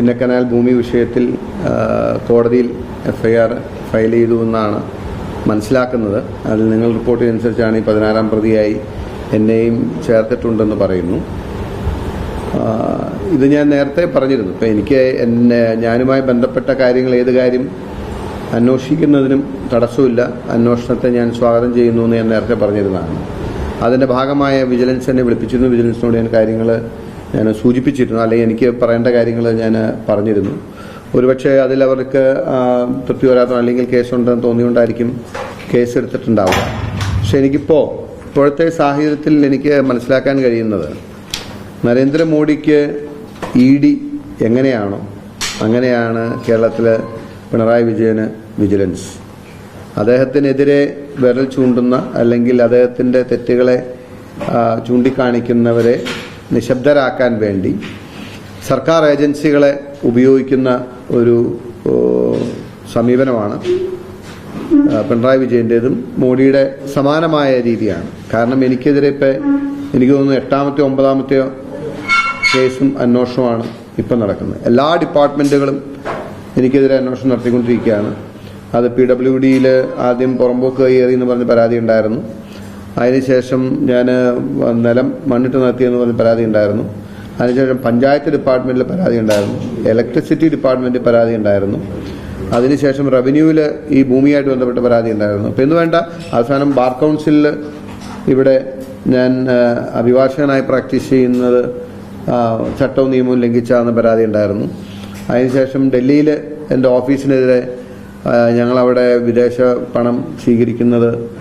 ചിന്നക്കനാൽ ഭൂമി വിഷയത്തിൽ കോടതിയിൽ എഫ്ഐആർ ഫയൽ ചെയ്തു എന്നാണ് മനസ്സിലാക്കുന്നത്. അതിൽ നിങ്ങൾ റിപ്പോർട്ടിനനുസരിച്ചാണ് ഈ പതിനാറാം പ്രതിയായി എന്നെയും ചേർത്തിട്ടുണ്ടെന്ന് പറയുന്നു. ഇത് ഞാൻ നേരത്തെ പറഞ്ഞിരുന്നു. ഇപ്പം എനിക്ക് എന്നെ ഞാനുമായി ബന്ധപ്പെട്ട കാര്യങ്ങൾ ഏത് കാര്യം അന്വേഷിക്കുന്നതിനും തടസ്സമില്ല അന്വേഷണത്തെ ഞാൻ സ്വാഗതം ചെയ്യുന്നു എന്ന് ഞാൻ നേരത്തെ പറഞ്ഞിരുന്നതാണ്. അതിന്റെ ഭാഗമായ വിജിലൻസ് എന്നെ വിളിപ്പിച്ചിരുന്നു. വിജിലൻസിനോട് ഞാൻ കാര്യങ്ങൾ ഞാൻ സൂചിപ്പിച്ചിരുന്നു അല്ലെങ്കിൽ എനിക്ക് പറയേണ്ട കാര്യങ്ങൾ ഞാൻ പറഞ്ഞിരുന്നു. ഒരുപക്ഷെ അതിൽ അവർക്ക് തൃപ്തി വരാത്ത അല്ലെങ്കിൽ കേസുണ്ടെന്ന് തോന്നിയുകൊണ്ടായിരിക്കും കേസ് എടുത്തിട്ടുണ്ടാവുക പക്ഷെ എനിക്കിപ്പോൾ ഇപ്പോഴത്തെ സാഹചര്യത്തിൽ എനിക്ക് മനസ്സിലാക്കാൻ കഴിയുന്നത് നരേന്ദ്രമോദിക്ക് ഇ ഡി എങ്ങനെയാണോ അങ്ങനെയാണ് കേരളത്തിൽ പിണറായി വിജയന് വിജിലൻസ്. അദ്ദേഹത്തിനെതിരെ വിരൽ ചൂണ്ടുന്ന അല്ലെങ്കിൽ അദ്ദേഹത്തിന്റെ തെറ്റുകളെ ചൂണ്ടിക്കാണിക്കുന്നവരെ നിശബ്ദരാക്കാൻ വേണ്ടി സർക്കാർ ഏജൻസികളെ ഉപയോഗിക്കുന്ന ഒരു സമീപനമാണ് പിണറായി വിജയന്റെതും മോഡിയുടെ സമാനമായ രീതിയാണ്. കാരണം എനിക്കെതിരെ ഇപ്പം എനിക്ക് തോന്നുന്നു എട്ടാമത്തെയോ ഒമ്പതാമത്തെയോ കേസും അന്വേഷണമാണ് ഇപ്പം നടക്കുന്നത്. എല്ലാ ഡിപ്പാർട്ട്മെന്റുകളും എനിക്കെതിരെ അന്വേഷണം നടത്തിക്കൊണ്ടിരിക്കുകയാണ്. അത് പി ഡബ്ല്യു ഡിയിൽ ആദ്യം പുറമ്പോക്ക് കയ്യേറി എന്ന് പറഞ്ഞ് പരാതി ഉണ്ടായിരുന്നു. അതിനുശേഷം ഞാൻ നിലം മണ്ണിട്ട് നിർത്തിയെന്ന് പറഞ്ഞ് പരാതി ഉണ്ടായിരുന്നു. അതിനുശേഷം പഞ്ചായത്ത് ഡിപ്പാർട്ട്മെന്റിൽ പരാതി ഉണ്ടായിരുന്നു. ഇലക്ട്രിസിറ്റി ഡിപ്പാർട്ട്മെന്റിൽ പരാതി ഉണ്ടായിരുന്നു. അതിനുശേഷം റവന്യൂവിൽ ഈ ഭൂമിയായിട്ട് ബന്ധപ്പെട്ട പരാതി ഉണ്ടായിരുന്നു. അപ്പം എന്ന് വേണ്ട അവസാനം ബാർ കൗൺസിലിൽ ഇവിടെ ഞാൻ അഭിഭാഷകനായി പ്രാക്ടീസ് ചെയ്യുന്നത് ചട്ടവും നിയമവും ലംഘിച്ചാന്ന് പരാതി ഉണ്ടായിരുന്നു. അതിനുശേഷം ഡൽഹിയിൽ എന്റെ ഓഫീസിനെതിരെ ഞങ്ങളവിടെ വിദേശ പണം സ്വീകരിക്കുന്നത്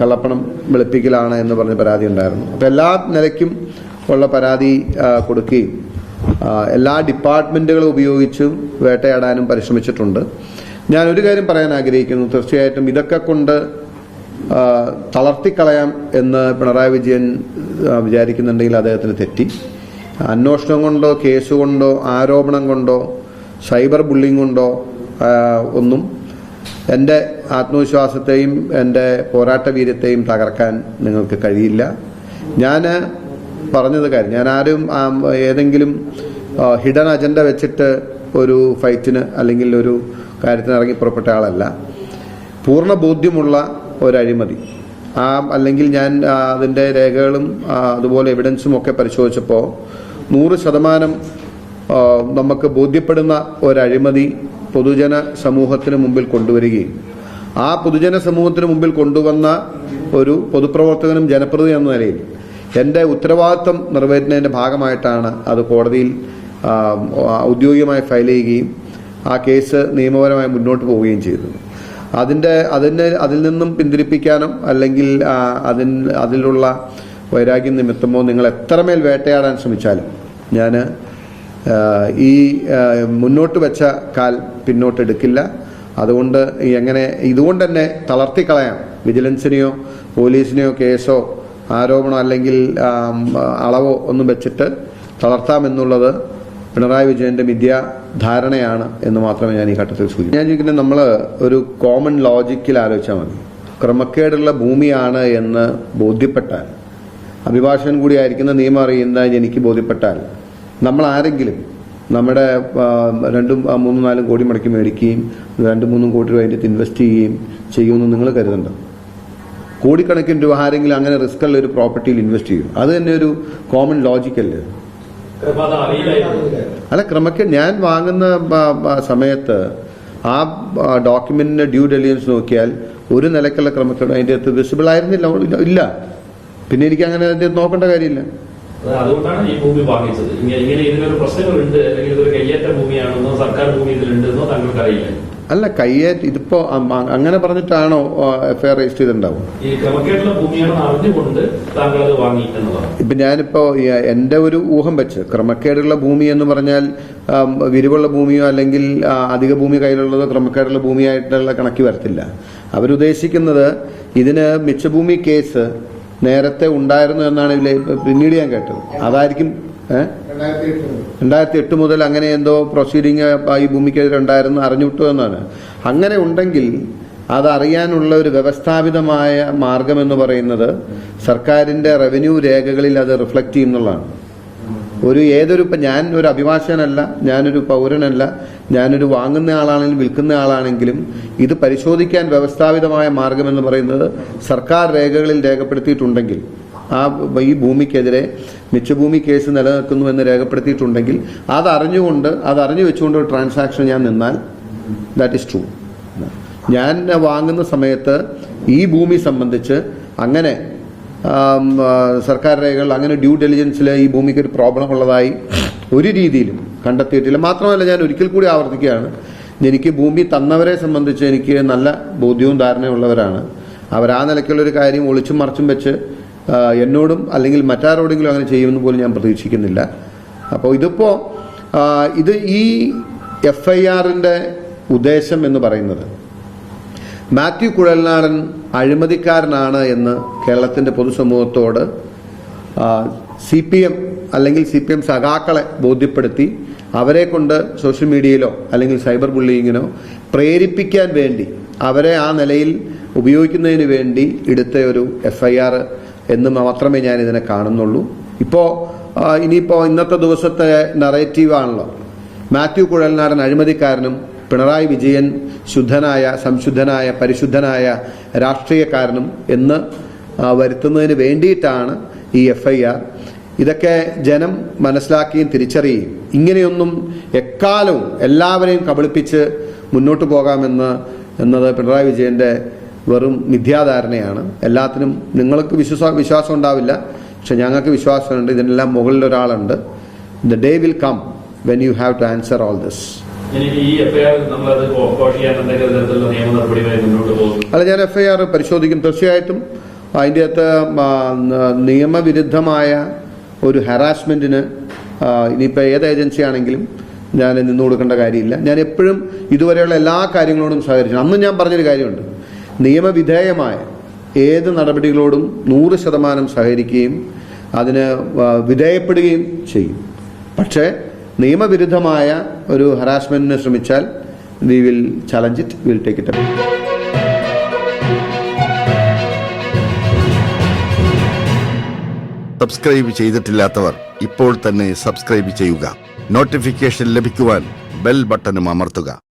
കള്ളപ്പണം വെളുപ്പിക്കലാണ് എന്ന് പറഞ്ഞ് പരാതി ഉണ്ടായിരുന്നു. അപ്പോൾ എല്ലാ നിലയ്ക്കും ഉള്ള പരാതി കൊടുക്കുകയും എല്ലാ ഡിപ്പാർട്ട്മെന്റുകളും ഉപയോഗിച്ചും വേട്ടയാടാനും പരിശ്രമിച്ചിട്ടുണ്ട്. ഞാൻ ഒരു കാര്യം പറയാൻ ആഗ്രഹിക്കുന്നു. തീർച്ചയായിട്ടും ഇതൊക്കെ കൊണ്ട് തളർത്തിക്കളയാം എന്ന് പിണറായി വിജയൻ വിചാരിക്കുന്നുണ്ടെങ്കിൽ അദ്ദേഹത്തിന് തെറ്റി. അന്വേഷണം കൊണ്ടോ കേസ് കൊണ്ടോ ആരോപണം കൊണ്ടോ സൈബർ ബുള്ളിങ് കൊണ്ടോ ഒന്നും എന്റെ ആത്മവിശ്വാസത്തെയും എന്റെ പോരാട്ട വീര്യത്തെയും തകർക്കാൻ നിങ്ങൾക്ക് കഴിയില്ല. ഞാൻ പറഞ്ഞത് കാര്യം ഞാൻ ആരും ഏതെങ്കിലും ഹിഡൻ അജണ്ട വെച്ചിട്ട് ഒരു ഫൈറ്റിന് അല്ലെങ്കിൽ ഒരു കാര്യത്തിന് ഇറങ്ങി പുറപ്പെട്ട ആളല്ല. പൂർണ ബോധ്യമുള്ള ഒരഴിമതി. ആ അല്ലെങ്കിൽ ഞാൻ അതിന്റെ രേഖകളും അതുപോലെ എവിഡൻസും ഒക്കെ പരിശോധിച്ചപ്പോൾ നൂറ് ശതമാനം നമുക്ക് ബോധ്യപ്പെടുന്ന ഒരഴിമതി പൊതുജന സമൂഹത്തിന് മുമ്പിൽ കൊണ്ടുവരികയും ആ പൊതുജന സമൂഹത്തിന് മുമ്പിൽ കൊണ്ടുവന്ന ഒരു പൊതുപ്രവർത്തകനും ജനപ്രതിനിധി എന്ന നിലയിൽ എന്റെ ഉത്തരവാദിത്വം നിറവേറ്റുന്നതിന്റെ ഭാഗമായിട്ടാണ് അത് കോടതിയിൽ ഔദ്യോഗികമായി ഫയൽ ചെയ്യുകയും ആ കേസ് നിയമപരമായി മുന്നോട്ട് പോവുകയും ചെയ്തത്. അതിന്റെ അതിന് അതിൽ നിന്നും പിന്തിരിപ്പിക്കാനും അല്ലെങ്കിൽ അതിൽ അതിലുള്ള വൈരാഗ്യം നിമിത്തമോ നിങ്ങൾ എത്രമേൽ വേട്ടയാടാൻ ശ്രമിച്ചാലും ഞാൻ ഈ മുന്നോട്ട് വെച്ച കാൽ പിന്നോട്ടെടുക്കില്ല. അതുകൊണ്ട് എങ്ങനെ ഇതുകൊണ്ട് തന്നെ തളർത്തിക്കളയാം. വിജിലൻസിനെയോ പോലീസിനെയോ കേസോ ആരോപണം അല്ലെങ്കിൽ അളവോ ഒന്നും വെച്ചിട്ട് തളർത്താമെന്നുള്ളത് പിണറായി വിജയന്റെ മിഥ്യാധാരണയാണ് എന്ന് മാത്രമേ ഞാൻ ഈ ഘട്ടത്തിൽ സൂചിപ്പിക്കൂ. ഞാൻ ചോദിക്കുന്നത് നമ്മൾ ഒരു കോമൺ ലോജിക്കിൽ ആലോചിച്ചാൽ മതി. ക്രമക്കേടുള്ള ഭൂമിയാണ് എന്ന് ബോധ്യപ്പെട്ടാൽ അഭിഭാഷകൻ കൂടിയായിരിക്കുന്ന നിയമം അറിയുന്ന എനിക്ക് ബോധ്യപ്പെട്ടാൽ നമ്മൾ ആരെങ്കിലും നമ്മുടെ രണ്ടും മൂന്നും നാലും കോടി മുടക്കി മേടിക്കുകയും രണ്ടും മൂന്നും കോടി രൂപ അതിന്റെ ഇൻവെസ്റ്റ് ചെയ്യുകയും ചെയ്യുമെന്ന് നിങ്ങൾ കരുതണ്ട. കോടിക്കണക്കിന് രൂപ ആരെങ്കിലും അങ്ങനെ റിസ്ക് ഉള്ള ഒരു പ്രോപ്പർട്ടിയിൽ ഇൻവെസ്റ്റ് ചെയ്യും. അത് തന്നെ ഒരു കോമൺ ലോജിക്കല്ലേ അല്ലേ? ക്രമക്കേട് ഞാൻ വാങ്ങുന്ന സമയത്ത് ആ ഡോക്യുമെന്റിന്റെ ഡ്യൂ ഡെലിയൻസ് നോക്കിയാൽ ഒരു നിലക്കുള്ള ക്രമക്കേട് അതിന്റെ അകത്ത് വിസിബിൾ ആയിരുന്നില്ല ഇല്ല- പിന്നെ എനിക്ക് അങ്ങനെ അതിന്റെ നോക്കേണ്ട കാര്യമില്ല. അതുകൊണ്ടാണ് ഈ ഭൂമി വാങ്ങിച്ചത് ഇങ്ങനെ ഇങ്ങനെ ഇതിനൊരു പ്രശ്നങ്ങളുണ്ട് അല്ലെങ്കിൽ ഇതൊരു കയ്യേറ്റ ഭൂമിയാണെന്നോ സർക്കാർ ഭൂമി ഇതിലുണ്ടെന്നോ താങ്കൾക്ക് അറിയില്ല അല്ല കയ്യേറ്റ് ഇതിപ്പോ അങ്ങനെ പറഞ്ഞിട്ടാണോ എഫ്ഐആർ രജിസ്റ്റർ ചെയ്തിട്ടുണ്ടാവും ഇപ്പൊ ഞാനിപ്പോ എന്റെ ഒരു ഊഹം വെച്ച് ക്രമക്കേടുള്ള ഭൂമി എന്ന് പറഞ്ഞാൽ വിരിവുള്ള ഭൂമിയോ അല്ലെങ്കിൽ അധിക ഭൂമി കയ്യിലുള്ളതോ ക്രമക്കേടുള്ള ഭൂമിയായിട്ടുള്ള കണക്കി വരത്തില്ല. അവരുദ്ദേശിക്കുന്നത് ഇതിന് മിച്ചഭൂമി കേസ് നേരത്തെ ഉണ്ടായിരുന്നു എന്നാണ് ഇതിലെ പിന്നീട് ഞാൻ കേട്ടത്. അതായിരിക്കും രണ്ടായിരത്തി എട്ട് മുതൽ അങ്ങനെ എന്തോ പ്രൊസീഡിങ് ഈ ഭൂമിക്കെതിരെ ഉണ്ടായിരുന്നു അറിഞ്ഞുവിട്ടു എന്നാണ്. അങ്ങനെ ഉണ്ടെങ്കിൽ അതറിയാനുള്ള ഒരു വ്യവസ്ഥാപിതമായ മാർഗം എന്ന് പറയുന്നത് സർക്കാരിന്റെ റവന്യൂ രേഖകളിൽ അത് റിഫ്ലക്ട് ചെയ്യുന്നുള്ളതാണ് ഒരു ഏതൊരു ഇപ്പം ഞാൻ ഒരു അഭിഭാഷകനല്ല ഞാനൊരു പൗരനല്ല ഞാനൊരു വാങ്ങുന്ന ആളാണെങ്കിലും വിൽക്കുന്ന ആളാണെങ്കിലും ഇത് പരിശോധിക്കാൻ വ്യവസ്ഥാപിതമായ മാർഗമെന്ന് പറയുന്നത് സർക്കാർ രേഖകളിൽ രേഖപ്പെടുത്തിയിട്ടുണ്ടെങ്കിൽ ആ ഈ ഭൂമിക്കെതിരെ മിച്ചഭൂമി കേസ് നിലനിൽക്കുന്നു എന്ന് രേഖപ്പെടുത്തിയിട്ടുണ്ടെങ്കിൽ അത് അറിഞ്ഞുകൊണ്ട് അത് അറിഞ്ഞു വെച്ചുകൊണ്ട് ഒരു ട്രാൻസാക്ഷൻ ഞാൻ നിന്നാൽ ദാറ്റ് ഇസ് ട്രൂ ഞാൻ വാങ്ങുന്ന സമയത്ത് ഈ ഭൂമി സംബന്ധിച്ച് അങ്ങനെ സർക്കാർ രേഖകൾ അങ്ങനെ ഡ്യൂ ഡെലിജൻസിൽ ഈ ഭൂമിക്ക് ഒരു പ്രോബ്ലം ഉള്ളതായി ഒരു രീതിയിലും കണ്ടെത്തിയിട്ടില്ല. മാത്രമല്ല ഞാൻ ഒരിക്കൽ കൂടി ആവർത്തിക്കുകയാണ്. എനിക്ക് ഭൂമി തന്നവരെ സംബന്ധിച്ച് എനിക്ക് നല്ല ബോധ്യവും ധാരണയുള്ളവരാണ് അവർ ആ നിലയ്ക്കുള്ളൊരു കാര്യം ഒളിച്ചും മറച്ചും വെച്ച് എന്നോടും അല്ലെങ്കിൽ മറ്റാരോടെങ്കിലും അങ്ങനെ ചെയ്യുമെന്ന് പോലും ഞാൻ പ്രതീക്ഷിക്കുന്നില്ല. അപ്പോൾ ഇതിപ്പോൾ ഇത് ഈ എഫ് ഐ ആറിന്റെ ഉദ്ദേശം എന്ന് പറയുന്നത് മാത്യു കുഴൽനാടൻ അഴിമതിക്കാരനാണ് എന്ന് കേരളത്തിന്റെ പൊതുസമൂഹത്തോട് സി പി എം അല്ലെങ്കിൽ സി പി എം സഖാക്കളെ ബോധ്യപ്പെടുത്തി അവരെ കൊണ്ട് സോഷ്യൽ മീഡിയയിലോ അല്ലെങ്കിൽ സൈബർ ബുള്ളിങ്ങിനോ പ്രേരിപ്പിക്കാൻ വേണ്ടി അവരെ ആ നിലയിൽ ഉപയോഗിക്കുന്നതിന് വേണ്ടി എടുത്ത ഒരു എഫ് ഐ ആർ എന്ന് മാത്രമേ ഞാൻ ഇതിനെ കാണുന്നുള്ളൂ. ഇപ്പോൾ ഇനിയിപ്പോൾ ഇന്നത്തെ ദിവസത്തെ നറേറ്റീവാണല്ലോ മാത്യു കുഴൽനാടൻ അഴിമതിക്കാരനും പിണറായി വിജയൻ ശുദ്ധനായ സംശുദ്ധനായ പരിശുദ്ധനായ രാഷ്ട്രീയക്കാരനും എന്ന് വരുത്തുന്നതിന് വേണ്ടിയിട്ടാണ് ഈ എഫ് ഐ ആർ ഇതൊക്കെ ജനം മനസ്സിലാക്കുകയും തിരിച്ചറിയുകയും ഇങ്ങനെയൊന്നും എക്കാലവും എല്ലാവരെയും കബളിപ്പിച്ച് മുന്നോട്ട് പോകാമെന്ന് എന്നത് പിണറായി വിജയന്റെ വെറും മിഥ്യാധാരണയാണ്. എല്ലാത്തിനും നിങ്ങൾക്ക് വിശ്വാസ വിശ്വാസം ഉണ്ടാവില്ല. പക്ഷെ ഞങ്ങൾക്ക് വിശ്വാസമുണ്ട്. ഇതിനെല്ലാം മുകളിൽ ഒരാളുണ്ട് the day will come when you have to answer all this എനിക്ക് ഈ എഫ്ഐആർ നമ്മളത് മുന്നോട്ട് പോകും അല്ല ഞാൻ എഫ് ഐ ആർ പരിശോധിക്കും. തീർച്ചയായിട്ടും അതിന്റെ അകത്ത് നിയമവിരുദ്ധമായ ഒരു ഹറാസ്മെന്റിന് ഇനിയിപ്പോൾ ഏത് ഏജൻസി ആണെങ്കിലും ഞാൻ നിന്നു കൊടുക്കേണ്ട കാര്യമില്ല. ഞാൻ എപ്പോഴും ഇതുവരെയുള്ള എല്ലാ കാര്യങ്ങളോടും സഹകരിച്ചു. അന്നും ഞാൻ പറഞ്ഞൊരു കാര്യമുണ്ട്. നിയമവിധേയമായ ഏത് നടപടികളോടും നൂറ് ശതമാനം സഹകരിക്കുകയും അതിന് വിധേയപ്പെടുകയും ചെയ്യും. പക്ഷേ നിയമവിരുദ്ധമായ ഒരു ഹറാസ്മെന്റിന് ശ്രമിച്ചാൽ we will challenge it will take it subscribe ചെയ്തിട്ടില്ലാത്തവർ ഇപ്പോൾ തന്നെ സബ്സ്ക്രൈബ് ചെയ്യുക. നോട്ടിഫിക്കേഷൻ ലഭിക്കുവാൻ ബെൽ ബട്ടണും അമർത്തുക.